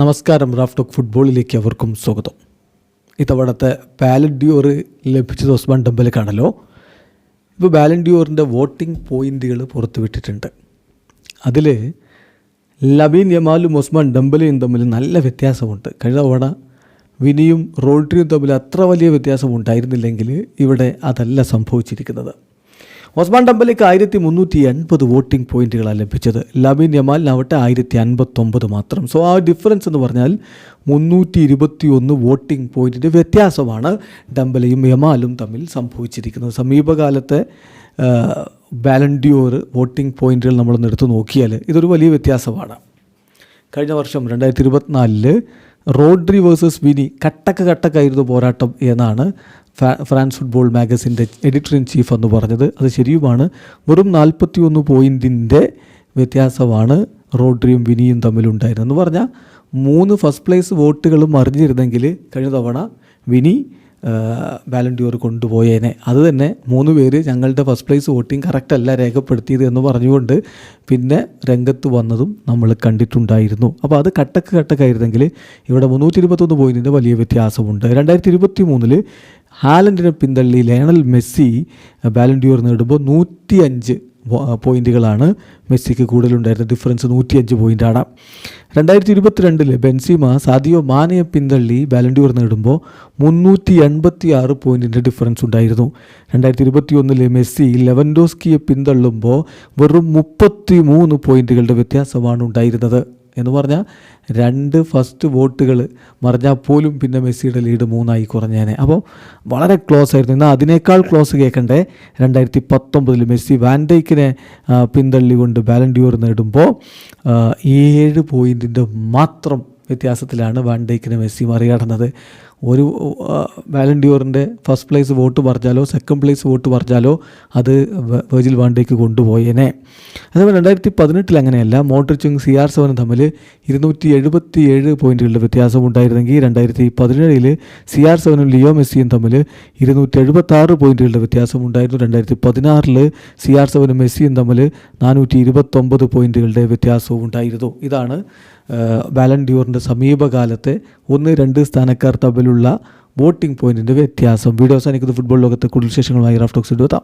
നമസ്കാരം റാഫ്റ്റോക്ക് ഫുട്ബോളിലേക്ക് അവർക്കും സ്വാഗതം. ഇത്തവണത്തെ ബാലൻഡിയോർ ലഭിച്ചത് ഒസ്മാൻ ഡംബലിക്കാണല്ലോ. ഇപ്പോൾ ബാലൻഡിയോറിന്റെ വോട്ടിംഗ് പോയിന്റുകൾ പുറത്തുവിട്ടിട്ടുണ്ട്. അതിൽ ലബീൻ യമാലും ഉസ്മാൻ ഡംബലയും തമ്മിൽ നല്ല വ്യത്യാസമുണ്ട്. കഴിഞ്ഞ തവണ വിനിയും റോൾട്രിയും തമ്മിൽ അത്ര വലിയ വ്യത്യാസം ഉണ്ടായിരുന്നില്ലെങ്കിൽ ഇവിടെ അതല്ല സംഭവിച്ചിരിക്കുന്നത്. ഒസ്മാൻ ഡംബലിക്ക് ആയിരത്തി മുന്നൂറ്റി എൺപത് വോട്ടിംഗ് പോയിന്റുകളാണ് ലഭിച്ചത്. ലബീൻ യമാലിനാവട്ടെ ആയിരത്തി അൻപത്തൊമ്പത് മാത്രം. സോ ആ ഡിഫറൻസ് എന്ന് പറഞ്ഞാൽ മുന്നൂറ്റി ഇരുപത്തി ഒന്ന് വോട്ടിംഗ് പോയിന്റിന്റെ വ്യത്യാസമാണ് ഡംബലയും യമാലും തമ്മിൽ സംഭവിച്ചിരിക്കുന്നത്. സമീപകാലത്തെ ബാലൻഡിയോർ വോട്ടിംഗ് പോയിന്റുകൾ നമ്മളൊന്ന് എടുത്തു നോക്കിയാൽ ഇതൊരു വലിയ വ്യത്യാസമാണ്. കഴിഞ്ഞ വർഷം രണ്ടായിരത്തി ഇരുപത്തിനാലിൽ റോഡ്രി വേഴ്സസ് വിനി കട്ടക്ക് കട്ടക്കായിരുന്നു പോരാട്ടം എന്നാണ് ഫ്രാൻസ് ഫുട്ബോൾ മാഗസിന്റെ എഡിറ്റർ ഇൻ ചീഫ് എന്ന് പറഞ്ഞത്. അത് ശരിയുമാണ്. വെറും നാൽപ്പത്തി ഒന്ന് പോയിന്റിന്റെ വ്യത്യാസമാണ് റോഡ്രിയും വിനിയും തമ്മിലുണ്ടായിരുന്നത്. എന്ന് പറഞ്ഞാൽ മൂന്ന് ഫസ്റ്റ് പ്ലേസ് വോട്ടുകളും അറിഞ്ഞിരുന്നെങ്കിൽ കഴിഞ്ഞ തവണ വിനി ബാലൻഡിയോർ കൊണ്ടുപോയേനെ. അത് തന്നെ മൂന്ന് പേര് ഞങ്ങളുടെ ഫസ്റ്റ് പ്ലേസ് വോട്ടിംഗ് കറക്റ്റ് അല്ല രേഖപ്പെടുത്തിയത് എന്ന് പറഞ്ഞുകൊണ്ട് പിന്നെ രംഗത്ത് വന്നതും നമ്മൾ കണ്ടിട്ടുണ്ടായിരുന്നു. അപ്പോൾ അത് കട്ടക്ക് കട്ടക്കായിരുന്നെങ്കിൽ ഇവിടെ മുന്നൂറ്റി ഇരുപത്തൊന്ന് പോയിന്റിന്റെ വലിയ വ്യത്യാസമുണ്ട്. രണ്ടായിരത്തി ഇരുപത്തി മൂന്നിൽ ഹാലൻഡിനെ പിന്തള്ളി ലയണൽ മെസ്സി ബാലൻഡിയോർ നേടുമ്പോൾ നൂറ്റി അഞ്ച് പോയിന്റുകളാണ് മെസ്സിക്ക് കൂടുതലുണ്ടായിരുന്ന ഡിഫറൻസ് നൂറ്റിയഞ്ച് പോയിന്റാണ് രണ്ടായിരത്തി ഇരുപത്തിരണ്ടിൽ ബെൻസിമ സാദിയോ മാനയെ പിന്തള്ളി ബാലൻഡിയോർ നേടുമ്പോൾ മുന്നൂറ്റി എൺപത്തി ആറ് പോയിന്റിന്റെ ഡിഫറൻസ് ഉണ്ടായിരുന്നു. രണ്ടായിരത്തി ഇരുപത്തി ഒന്നിൽ മെസ്സി ലെവൻഡോസ്കിയെ പിന്തള്ളുമ്പോൾ വെറും മുപ്പത്തി മൂന്ന് പോയിന്റുകളുടെ വ്യത്യാസമാണ് ഉണ്ടായിരുന്നത്. എന്ന് പറഞ്ഞാൽ രണ്ട് ഫസ്റ്റ് വോട്ടുകൾ മറിഞ്ഞാൽ പോലും പിന്നെ മെസ്സിയുടെ ലീഡ് മൂന്നായി കുറഞ്ഞേനെ. അപ്പോൾ വളരെ ക്ലോസ് ആയിരുന്നു. എന്നാൽ അതിനേക്കാൾ ക്ലോസ് കേൾക്കണ്ടേ രണ്ടായിരത്തി പത്തൊമ്പതിൽ മെസ്സി വാൻഡൈക്കിനെ പിന്തള്ളി പിന്തള്ളിക്കൊണ്ട് ബാലൻഡിയോർ നേടുമ്പോൾ ഏഴ് പോയിന്റിന്റെ മാത്രം വ്യത്യാസത്തിലാണ് വാൻഡൈക്കിനെ മെസ്സി മറികടന്നത്. ഒരു വാലണ്ടിയോറിന്റെ ഫസ്റ്റ് പ്ലേസ് വോട്ട് പറഞ്ഞാലോ സെക്കൻഡ് പ്ലേസ് വോട്ട് പറഞ്ഞാലോ അത് വേജിൽ വാണ്ടേക്ക് കൊണ്ടുപോയേനെ. അതേപോലെ രണ്ടായിരത്തി പതിനെട്ടിൽ അങ്ങനെയല്ല മോട്ടറിച്ചും സി ആർ സെവനും തമ്മിൽ ഇരുന്നൂറ്റി എഴുപത്തി ഏഴ് പോയിന്റുകളുടെ വ്യത്യാസം ഉണ്ടായിരുന്നെങ്കിൽ രണ്ടായിരത്തി പതിനേഴിൽ സി ആർ സെവനും ലിയോ മെസ്സിയും തമ്മിൽ ഇരുന്നൂറ്റി എഴുപത്തി ആറ് പോയിന്റുകളുടെ വ്യത്യാസം ഉണ്ടായിരുന്നു. രണ്ടായിരത്തി പതിനാറിൽ സി ആർ സെവനും മെസ്സിയും തമ്മിൽ നാനൂറ്റി ഇരുപത്തൊമ്പത് പോയിന്റുകളുടെ വ്യത്യാസവും ഉണ്ടായിരുന്നു. ഇതാണ് വാലൻഡ്യൂറിന്റെ സമീപകാലത്തെ ഒന്ന് രണ്ട് സ്ഥാനക്കാർ തമ്മിലുള്ള വോട്ടിംഗ് പോയിന്റിന്റെ വ്യത്യാസം. വീഡിയോ അവസാനിക്കുന്ന. ഫുട്ബോൾ ലോകത്തെ കൂടുതൽ വിശേഷങ്ങളുമായി റാഫ്റ്റോക്സ് എടുത്താം